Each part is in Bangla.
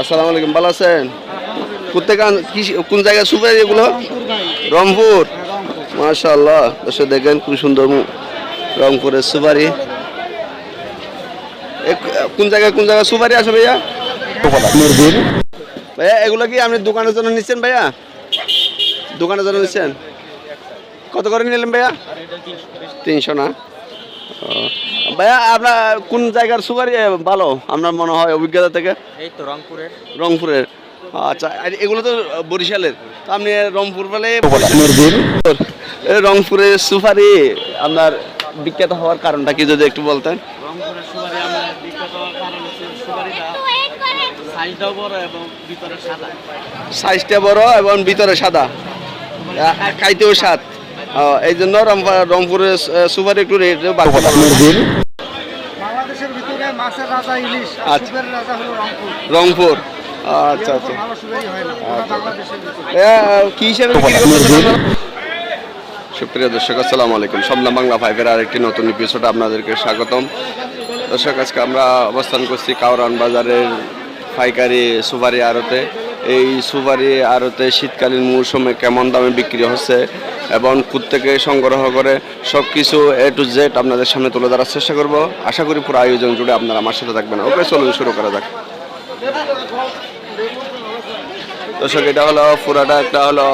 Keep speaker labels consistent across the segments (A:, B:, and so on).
A: আসসালামু আলাইকুম ভালো আছেন? কোথেকে কি কোন জায়গায় সুপারি এগুলো? রংপুর। মাশাআল্লাহ দর্শক দেখেন খুব সুন্দর রংপুরের সুপারি। কোন জায়গায় কোন জায়গায় সুপারি আছে ভাইয়া? ভাইয়া এগুলো কি আপনি দোকানের জন্য নিচ্ছেন ভাইয়া? দোকানের জন্য নিচ্ছেন? কত করে নিলেন ভাইয়া? তিনশো না। ভাইয়া আপনার কোন জায়গার সুপারি ভালো? আপনার মনে হয় অভিজ্ঞতা থেকে?
B: এই তো রংপুরের।
A: রংপুরের। আচ্ছা এগুলো তো বরিশালের। তো আপনি রংপুর বলে রংপুরের সুপারি আপনার বিখ্যাত হওয়ার কারণটা কি যদি একটু বলতেন?
B: রংপুরের সুপারি আমার বিখ্যাত হওয়ার কারণ হচ্ছে সুপারিটা সাইজটাও বড় এবং ভিতরে সাদা।
A: সাইজটা বড় এবং ভিতরে সাদা। খাইতেও স্বাদ। এই জন্য রংপা- রংপুরের সুপারি একটু রেট
C: বাংলাদেশের ভিতরে মাছের রাজা ইলিশ আর
A: আচ্ছা।
C: রাজা হলো রংপুর।
A: রংপুর। আচ্ছা আচ্ছা।
C: হয়
A: এ, কি হিসেবে? সুপ্রিয় দর্শক আসসালামু আলাইকুম। স্বপ্ন বাংলা ফাইভের আরেকটি নতুন এপিসোডে আপনাদেরকে স্বাগতম। দর্শক আজকে আমরা অবস্থান করছি কাউরান বাজারের পাইকারি সুপারি আড়তে। এই সুপারি আড়তে শীতকালীন মৌসুমে কেমন দামে বিক্রি হচ্ছে এবং থেকে সংগ্রহ করে সব কিছু এ টু জেড আপনাদের সামনে তুলে ধরার চেষ্টা করব। আশা করি পুরো আয়োজন জুড়ে আপনারা আমার সাথে থাকবেন। ওকে, চলুন শুরু করা যাক। দর্শক, এটা হলো পুরাটা, একটা হলো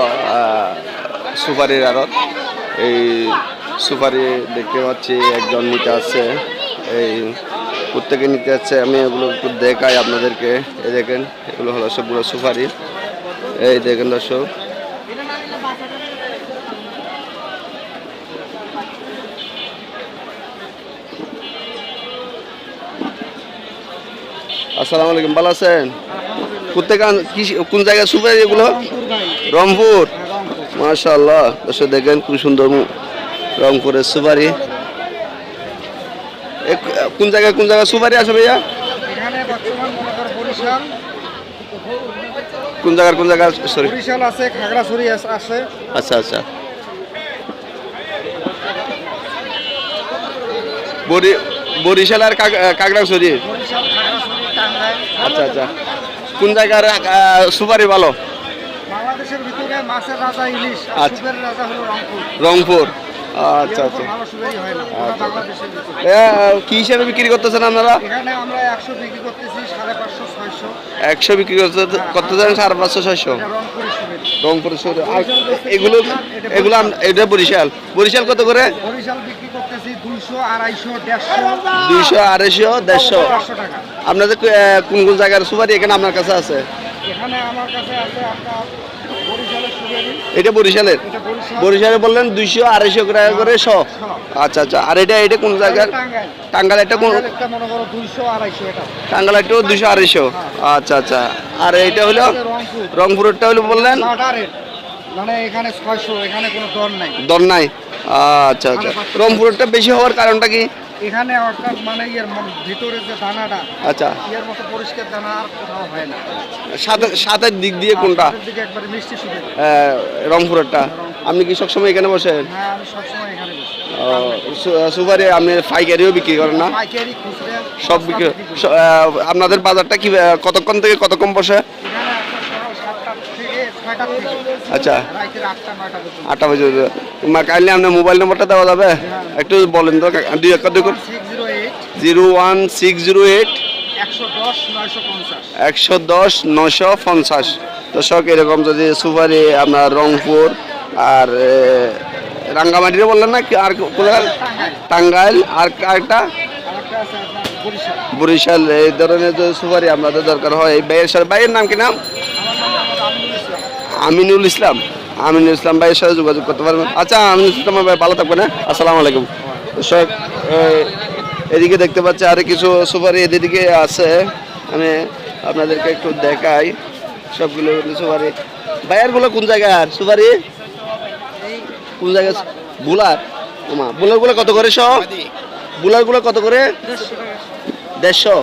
A: সুপারির আড়ত। এই সুপারি দেখতে পাচ্ছি, একজন নিতে আছে এই প্রত্যেকে নিতে যাচ্ছে আমি এগুলো একটু দেখাই আপনাদেরকে। এই দেখেন এগুলো হলো সবগুলো সুপারি। এই দেখেন দর্শক। আসসালামু আলাইকুম ভালো আছেন? কোথেকে আন- কি কোন জায়গায় সুপারি এগুলো?
C: রংপুর। হ্যাঁ, রংপুর।
A: মাশাআল্লাহ দর্শক দেখেন খুব সুন্দর রংপুরের সুপারি। কোন জায়গায় কোন জায়গায়? সুপারি আছে ভাইয়া? কোন জায়গার কোন জায়গায় সরি
C: বরিশাল আছে খাগড়াছড়ি আছে।
A: আচ্ছা আচ্ছা। বরি বরিশাল আর কাগ- কাগড়াছড়ি আচ্ছা আচ্ছা। কোন জায়গার সুপারি ভালো?
C: বাংলাদেশের ভিতরে মাছের রাজা ইলিশ
A: আচ্ছা।
C: রাজা হলো রংপুর।
A: রংপুর। আচ্ছা আচ্ছা।
C: ভিতরে।
A: এ, কি হিসাবে বিক্রি করতেছেন আপনারা?
C: একশো বিক্রি
A: করতেছেন সাড়ে পাঁচশো ছয়শো। রংপুর আর এগুলো এগুলো এটা বরিশাল। বরিশাল কত করে?
C: দুইশো আড়াইশো দেড়শো।
A: আপনাদের কোন কোন জায়গার সুপারি এখানে আপনার কাছে আছে?
C: এখানে আমার কাছে আছে আপনার
A: এটা বরিশালের?
C: বরিশালে।
A: বললেন দুইশো আড়াইশো টাকা করে শ। আচ্ছা আচ্ছা। আর এটা এটা কোন জায়গার? টাঙ্গাল একটা কোন?
C: টাঙ্গাইল একটা দুইশো আড়াইশো
A: টাঙ্গাল আড়াইশো। আচ্ছা আচ্ছা। আর এটা হলো রংপুরেরটা হলো বললেন?
C: মানে দর নাই।
A: দর নাই। আচ্ছা আচ্ছা। রংপুরেরটা বেশি হওয়ার কারণটা কি?
C: এখানে অর্থাৎ মানে ম- ভিতরে যে দানাটা
A: আচ্ছা।
C: ইয়ের মতো পরিষ্কার দানা আর কোথাও হয় না।
A: সাথের দিক দিয়ে কোনটা?
C: দিকে একবারে মিষ্টি সুবেরি
A: এ, রংপুরেরটা। আপনি কি সবসময় এখানে বসেন?
C: হ্যাঁ আমি সবসময় এখানে বসি।
A: সুপারি আপনি পাইকারিও বিক্রি করেন না? সব বিক্রি আপনাদের বাজারটা কি কতক্ষণ থেকে কতক্ষণ বসে
C: এখানে আপনার সকাল সাতটা থেকে ছয়টা থেকে
A: আচ্ছা।
C: আটটা
A: বাজে কাইলে আপনার মোবাইল নম্বরটা দেওয়া যাবে? একটু বলেন তো দুই এক দুই
C: zero
A: one six zero eight.
C: একশো দশ
A: নশো পঞ্চাশ। দর্শক এরকম যদি সুপারি আপনার রংপুর আর এ, রাঙ্গামাটিরে বললেন না আর কোথায় টাঙ্গাইল। আর আরেকটা
C: বরিশাল।
A: এই ধরনের সুপারি আপনাদের দরকার হয় এই ভাইয়ের ভাইয়ের নাম কি নাম?
C: আমিনুল ইসলাম।
A: আমিনুল ইসলাম ভাইয়ের সাথে যোগাযোগ করতে পারবেন। আচ্ছা আমিনুল ইসলাম ভাই ভালো থাকবেন হ্যাঁ? আসসালামু আলাইকুম। এই, এদিকে দেখতে পাচ্ছি আরও কিছু সুপারি এদিকে আছে। আমি আপনাদেরকে একটু দেখাই সবগুলো সুপারি। ভাইয়ারগুলো কোন জায়গায় আর? সুপারি? কোন জায়গায়? বুলার? ওমা বুলারগুলো কত করে সব? বুলারগুলো কত করে? দেড়শো।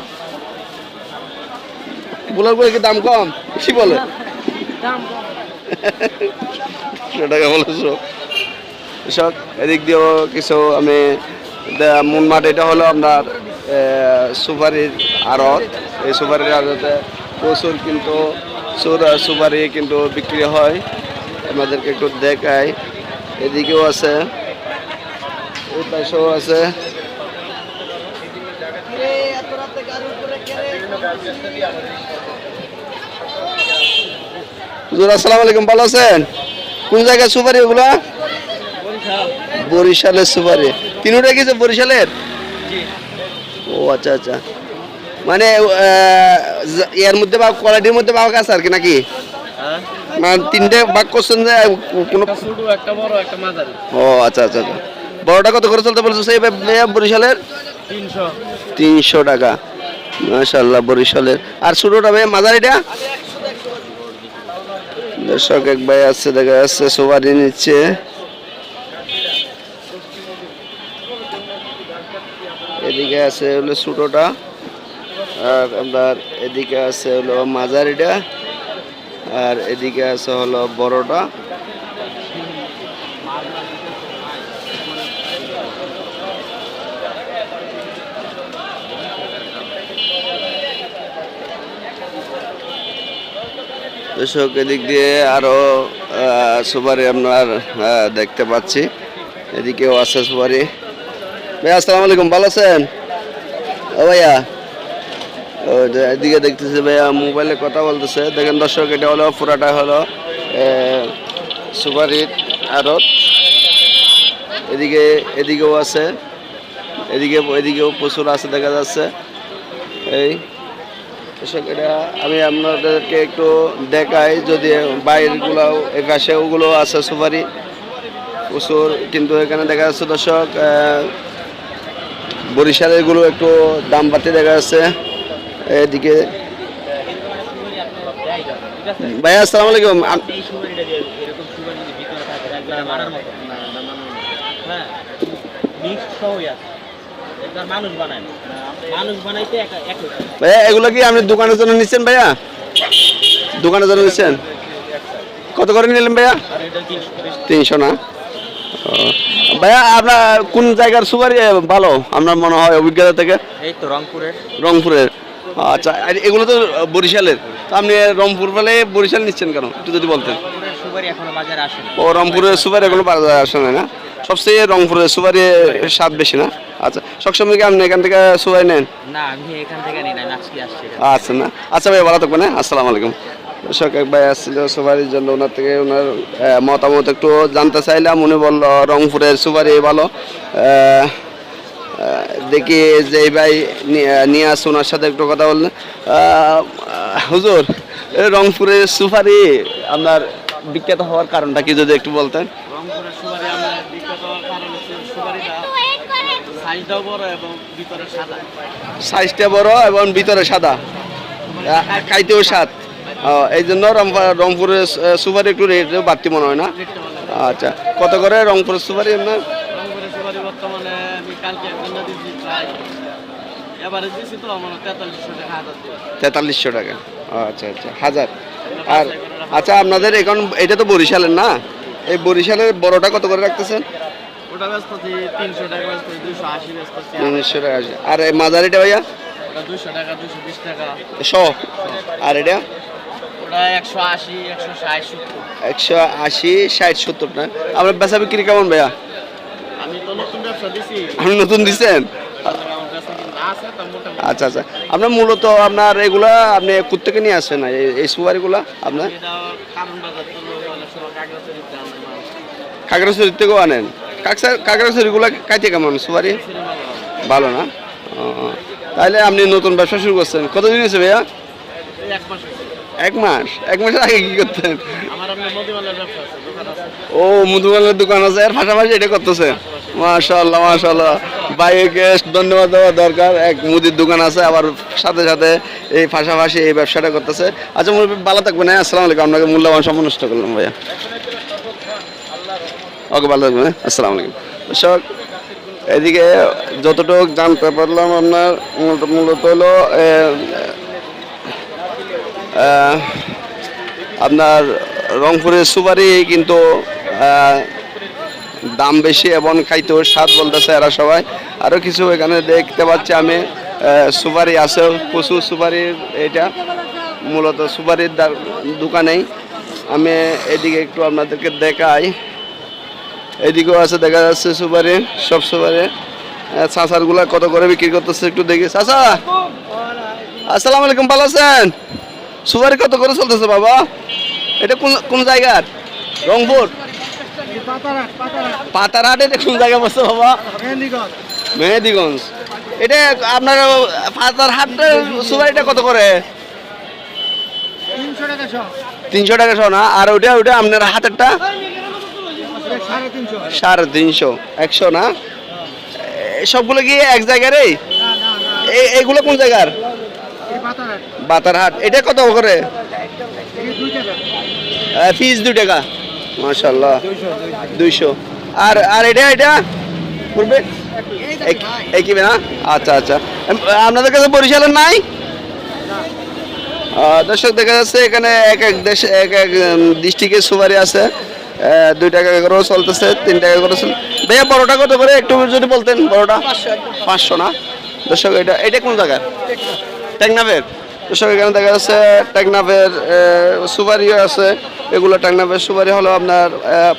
A: বুলারগুলো কি দাম কম? বেশি বলে? একশো টাকা বলেছ? কৃষক এদিক দিয়েও কিছু আমি, দে- মুনমাঠ এটা হলো আপনার সুপারির আড়ত। এই সুপারির আড়তে প্রচুর কিন্তু সুপারি কিন্তু বিক্রি হয়। আমাদেরকে একটু দেখায় এদিকেও আছে, এই পাশেও আছে। হুজুর আসসালামু আলাইকুম ভালো আছেন? কোন জায়গায় সুপারি ওগুলা? বরিশালের সুপারি। তিনটা কিছু বরিশালের? ও আচ্ছা আচ্ছা। মানে এর মধ্যে বা কোয়ালিটির মধ্যে পাওয়া গেছে আর কি নাকি?
B: হ্যাঁ।
A: মানে তিনটে ভাগ করছেন যে কোনো
B: একটা বড় একটা মাঝারি।
A: ও আচ্ছা আচ্ছা আচ্ছা। বড়টা কত করে চলতে বলছো সেই বরিশালের?
B: তিনশো।
A: তিনশো টাকা। মাশাল্লাহ বরিশালের। আর ছোটোটা ভাইয়া মাঝারিটা? দর্শক, এক ভাই আছে, দেখা যাচ্ছে সবারই নিচ্ছে। এদিকে আছে হলো ছোটোটা আর আপনার এদিকে আছে হলো মাঝারিটা, আর এদিকে আছে হলো বড়টা। দর্শক এদিক দিয়ে আরও আহ, সুপারি আপনার দেখতে পাচ্ছি। এদিকেও আছে সুপারি। ভাইয়া আসসালামু আলাইকুম ভালো আছেন? ও ভাইয়া। ও এদিকে দেখতেছি ভাইয়া মোবাইলে কথা বলতেছে। দেখেন দর্শক এটা হলো পুরাটা হলো সুপারির আড়ত। এদিকে এদিকেও আছে। এদিকে এদিকেও প্রচুর আছে দেখা যাচ্ছে। এই এটা আমি আপনাদেরকে একটু দেখাই যদি বাইরগুলো একাশে ওগুলো আছে সুপারি, প্রচুর। কিন্তু এখানে দেখা যাচ্ছে দর্শক বরিশালেরগুলো একটু দাম বাড়তে দেখা যাচ্ছে। এদিকে ভাইয়া আসসালামু আলাইকুম।
B: হ্যাঁ
A: ভাইয়া এগুলো কি আপনি দোকানের জন্য নিচ্ছেন ভাইয়া? দোকানের জন্য নিচ্ছেন? কত করে নিলেন ভাইয়া?
B: তিনশো
A: না? ভাইয়া আপনার কোন জায়গার সুপারি ভালো? আপনার মনে হয় অভিজ্ঞতা থেকে?
B: এই তো রংপুরের।
A: রংপুরের। আচ্ছা আর এগুলো তো বরিশালের। তো আপনি রংপুর ফেলে বরিশাল নিচ্ছেন কেন? একটু যদি বলতেন।
B: রংপুরের সুপারি এখনও বাজারে আসে
A: ও রংপুরের সুপারি এগুলো বাজারে আসে না না? সবচেয়ে রংপুরের সুপারি স্বাদ বেশি না? আচ্ছা সবসময় কি আপনি এখান থেকে নেন?
B: না আমি এখান থেকে নিই না আজকে আসছি
A: আচ্ছা না। আচ্ছা ভাই ভালো থাকবেন হ্যাঁ? আসসালামু আলাইকুম। দর্শক এক ভাই আসছিল সুপারির জন্য ওনার থেকে ওনার মতামত একটু জানতে চাইলাম। উনি বলল রংপুরের সুপারি ভালো। দেখি যে ভাই নিয়ে আসছে ওনার সাথে একটু কথা বললেন হুজুর রংপুরের সুপারি আপনার বিখ্যাত হওয়ার কারণটা কি যদি একটু বলতেন?
B: রংপুরের সুপারি আমরা বিখ্যাত হওয়ার কারণ সুপারিটা সাইজটাও বড় এবং ভিতরে সাদা।
A: সাইজটা বড় এবং ভিতরে সাদা। খাইতেও স্বাদ। এই জন্য রংপুর- রংপুরের সুপারি একটু রেট বাড়তি মনে হয় না? আচ্ছা কত করে রংপুরের সুপারি আপনার?
B: রংপুরের সুপারি বর্তমানে আমি কালকে একজন দিচ্ছি প্রায় এবারে দিয়েছি তো আমার তেতাল্লিশশো টাকা হাজার
A: তেতাল্লিশশো টাকা। আচ্ছা আচ্ছা হাজার। আর আচ্ছা আপনাদের এখন এটা তো বরিশালের না? এই বরিশালের বড়টা কত করে রাখতেছেন?
B: ব্যস্ত আছি তিনশো টাকা ব্যস্ত আছি দুশো আশি ব্যস্ত আছি
A: উনিশশো টাকা আর এই মাঝারিটা ভাইয়া?
B: দুশো টাকা দুশো বিশ টাকা।
A: শো। আর এটা?
B: একশো আশি ষাট সত্তর।
A: আপনার বেচা বিক্রি কেমন ভাইয়া?
B: আমি তো নতুন ব্যবসা দিছি।
A: আপনি নতুন দিচ্ছেন
B: আমার
A: আচ্ছা আচ্ছা। আপনার মূলত আপনার এগুলা আপনি কোথেকে নিয়ে আসেন? এই- এই সুপারিগুলা আপনার? খাগড়াছড়ির থেকেও আনেন? কাগড়াছড়িগুলা খাইতে কেমন? সুপারি? ভালো না? তাহলে আপনি নতুন ব্যবসা শুরু করছেন। কতদিন হয়েছে ভাইয়া?
B: এক মাস
A: এক মাসের আগে কি করতেন? ও মধুবালের দোকান আছে। এর পাশাপাশি এটা করতেছে মাশাল্লাহ মাশাল্লাহ ভাইকে ধন্যবাদ দেওয়া দরকার। এক মুদির দোকান আছে আবার সাথে সাথে এই পাশাপাশি এই ব্যবসাটা করতেছে। আচ্ছা ভালো থাকবেন হ্যাঁ? আসসালামু আলাইকুম। আপনাকে মূল্যবান সময় নষ্ট করলাম ভাইয়া। ওকে, ভালো থাকবেন হ্যাঁ? আসসালামু আলাইকুম। দর্শক, এদিকে যতটুকু জানতে পারলাম আপনার, মূলত হলো আপনার রংপুরের সুপারি কিন্তু দাম বেশি এবং খাইতেও স্বাদ বলতেছে এরা সবাই। আরও কিছু এখানে দেখতে পাচ্ছি আমি সুপারি আছে, প্রচুর সুপারির এটা, মূলত সুপারির দোকানেই। আমি এদিকে একটু আপনাদেরকে দেখাই। এদিকেও আছে দেখা যাচ্ছে সুপারি সব সুপারি। চাষারগুলা কত করে বিক্রি করতেছে একটু দেখি। চাষা আসসালামু আলাইকুম ভালো আছেন? সুপারি কত করে চলতেছে বাবা? এটা কোন কোন জায়গার? রংপুর? পাতারহাট এটা কোন জায়গা বসছে বাবা? মেহেদিগঞ্জ এটা আপনার পাতারহাটের সুপারিটা কত করে?
C: তিনশো টাকা
A: শো না? আর ওইটা ওইটা আপনার হাতেরটা?
C: সাড়ে তিনশো।
A: একশো না? সবগুলো কি এক জায়গারই এইগুলো কোন জায়গার? বাতারহাট। এটা কত করে? ফিস দু টাকা। মাশাল্লাহ
C: দুইশো।
A: আর আর এটা এটা? করবে এক- একই না আচ্ছা আচ্ছা। আপনাদের কাছে বরিশালের নাই? দর্শক, দেখা যাচ্ছে এখানে এক এক দেশ এক এক ডিস্ট্রিক্টের সুপারি আছে। দুই টাকা করেও চলতেছে তিন টাকা করে চল ভাইয়া বড়টা কত করে? একটু যদি বলতেন বড়টা পাঁচশো না? দর্শক এটা এটা কোন জায়গার? টেকনাফের। দর্শক এখানে দেখা যাচ্ছে টেকনাফের সুপারিও আছে। এগুলো টেকনাফের সুপারি হলো আপনার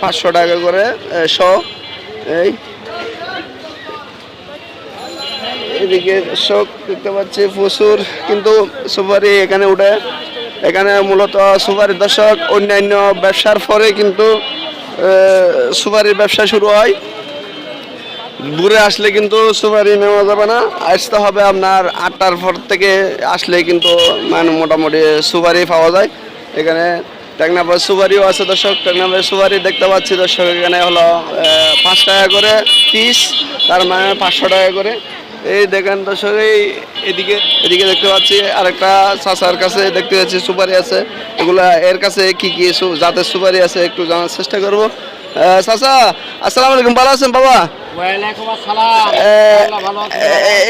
A: পাঁচশো টাকা করে শ। এই। এদিকে শোক দেখতে পাচ্ছি প্রচুর কিন্তু সুপারি এখানে উঠে। এখানে মূলত সুপারি দর্শক, অন্যান্য ব্যবসার পরে কিন্তু সুপারির ব্যবসা শুরু হয়। দূরে আসলে কিন্তু সুপারি নেওয়া যাবে না। আসতে হবে আপনার আটটার পর থেকে আসলে কিন্তু মানে মোটামুটি সুপারি পাওয়া যায়। এখানে টেকনাফের সুপারিও আছে দর্শক টেকনাফের সুপারি দেখতে পাচ্ছি দর্শক, এখানে হলো পাঁচ টাকা করে পিস তার মানে পাঁচশো টাকা করে। এই দেখেন দর্শক এই এদিকে এদিকে দেখতে পাচ্ছি আরেকটা চাচার কাছে দেখতে পাচ্ছি সুপারি আছে। এগুলা এর কাছে কি কি জাতের সুপারি আছে একটু জানার চেষ্টা করব। চাচা আসসালামু আলাইকুম। ভালো আছেন বাবা?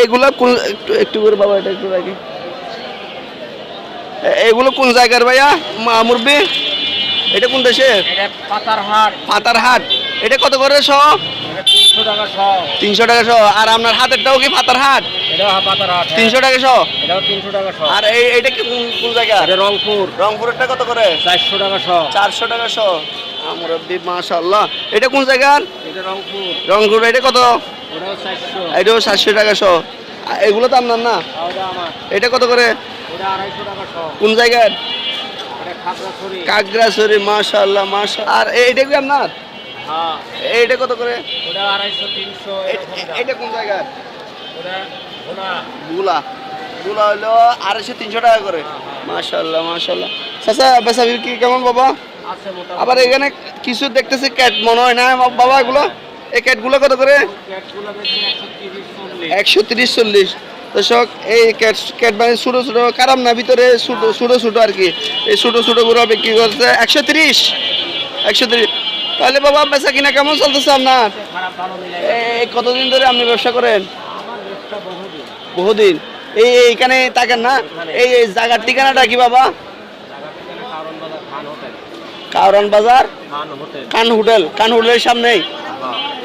A: এগুলা কোন একটু একটু করে বাবা এটা একটু রাখি এগুলো কোন জায়গার ভাইয়া? মুরব্বি? এটা কোন দেশের?
C: এটা পাতার হাট
A: পাতারহাট। এটা কত করে
C: এটা তিনশো টাকা সব
A: তিনশো টাকা শ আর আপনার হাতেরটাও কি
C: এটাও পাতার হাট হ্যাঁ।
A: তিনশো টাকা
C: এটাও তিনশো টাকা
A: আর এই এটা কি কোন জায়গা?
C: এটা রংপুর।
A: রংপুরেরটা কত করে?
C: চারশো টাকা সব
A: চারশো টাকা শ মুরব্বি মাশাল্লাহ এটা কোন জায়গার?
C: এটা রংপুর।
A: রংপুর। এটা কত?
C: ওটাও চারশো।
A: এটাও টাকা এগুলো তো আপনার না? এটা কত করে? কোন জায়গার?
C: এটা খাগড়াছড়ি।
A: কাকড়াছড়ি মাশাল্লাহ মাশা আর এইটা কি আপনার?
C: হ্যাঁ।
A: এইটা কত করে?
C: ওটা আড়াইশো তিনশো
A: এটা কোন জায়গার
C: ওটা
A: গুলা গুলা হলো আড়াইশো তিনশো টাকা করে। মাশাল্লাহ মাশাল্লাহ চাচা বেচা বিক্রি কেমন বাবা? আবার এখানে কিছু দেখতেছি ক্যাট মনে হয় না বাবা এগুলো? এই ক্যাটগুলো কত করে?
C: একশো তিরিশ চল্লিশ।
A: দর্শক এই ক্যাট ক্যাট মানে ছোটো ছোটো কারাম না ভিতরে ছোটো ছোটো ছোটো আর কি। এই ছোটো ছোটো গুলো বিক্রি করছে একশো তিরিশ। একশো তিরিশ। তাহলে বাবা বেচা কিনা কেমন চলতেছে আপনার? কতদিন ধরে আপনি ব্যবসা করেন?
C: বহুদিন।
A: এই এইখানে থাকেন না? এই জায়গার ঠিকানাটা কি বাবা?
C: কারণ বাজার?
A: কান হোটেল। কান হোটেলের সামনেই।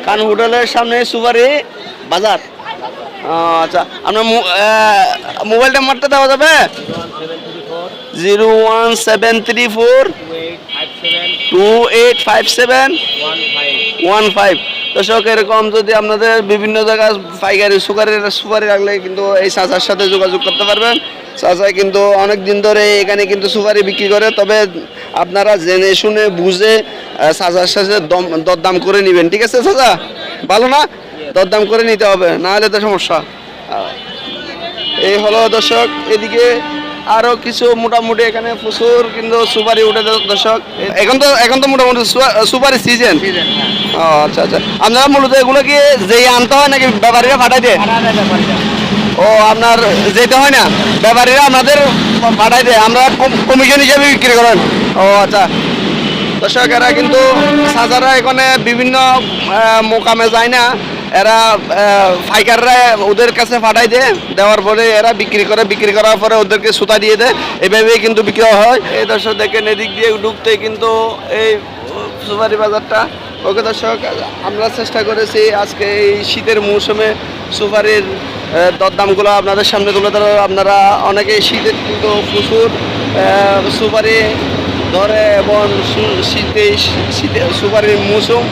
A: কান হোটেলের সামনে সুপারি বাজার। আচ্ছা। আপনার মো- আহ, মোবাইল নাম্বারটা দেওয়া যাবে?
C: Zero one seven three four. Two eight five seven one five
A: দর্শক, এরকম যদি আপনাদের বিভিন্ন জায়গায় পাইকারি সুপারি সুপারি রাখলে কিন্তু এই চাচার সাথে যোগাযোগ করতে পারবেন। চাচাই কিন্তু অনেক দিন ধরে এখানে কিন্তু সুপারি বিক্রি করে, তবে আপনারা জেনে শুনে বুঝে চাচার সাথে দম দরদাম করে নেবেন। ঠিক আছে চাচা? ভালো না? দরদাম করে নিতে হবে, না হলে তো সমস্যা। এই হলো দর্শক, এদিকে আরও কিছু মোটামুটি এখানে প্রচুর কিন্তু সুপারি উঠে দর্শক। এখন তো এখন তো মোটামুটি সুপারি সিজন ও আচ্ছা আচ্ছা। আপনারা মূলত এগুলো কি যেই আনতে হয় নাকি ব্যাপারীরা পাঠাই দেয়? ও আপনার যেতে হয় না? ব্যাপারীরা আপনাদের পাঠাই দেয়। আমরা কমিশন হিসেবে বিক্রি করেন। ও আচ্ছা। দর্শক এরা কিন্তু সাজারা এখানে বিভিন্ন মোকামে যায় না। এরা পাইকাররা ওদের কাছে পাঠাই দেয় দেওয়ার পরে এরা বিক্রি করে, বিক্রি করার পরে ওদেরকে সুতা দিয়ে দেয় এভাবেই কিন্তু বিক্রি হয়। এই দর্শক দেখেন, এদিক দিয়ে ঢুকতে কিন্তু এই সুপারি বাজারটা। ওকে দর্শক, আমরা চেষ্টা করেছি আজকে এই শীতের মৌসুমে সুপারির দরদামগুলো আপনাদের সামনে তুলে ধরো আপনারা অনেকেই শীতের কিন্তু প্রচুর সুপারি ধরে এবং শীতে শীতে সুপারির মৌসুম।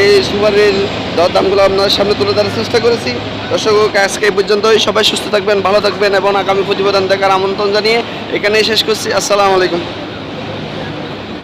A: এই সুপারির দরদামগুলো আপনাদের সামনে তুলে ধরার চেষ্টা করেছি। দর্শক, আজকে এই পর্যন্তই। সবাই সুস্থ থাকবেন, ভালো থাকবেন এবং আগামী প্রতিবেদন দেখার আমন্ত্রণ জানিয়ে এখানেই শেষ করছি। আসসালামু আলাইকুম।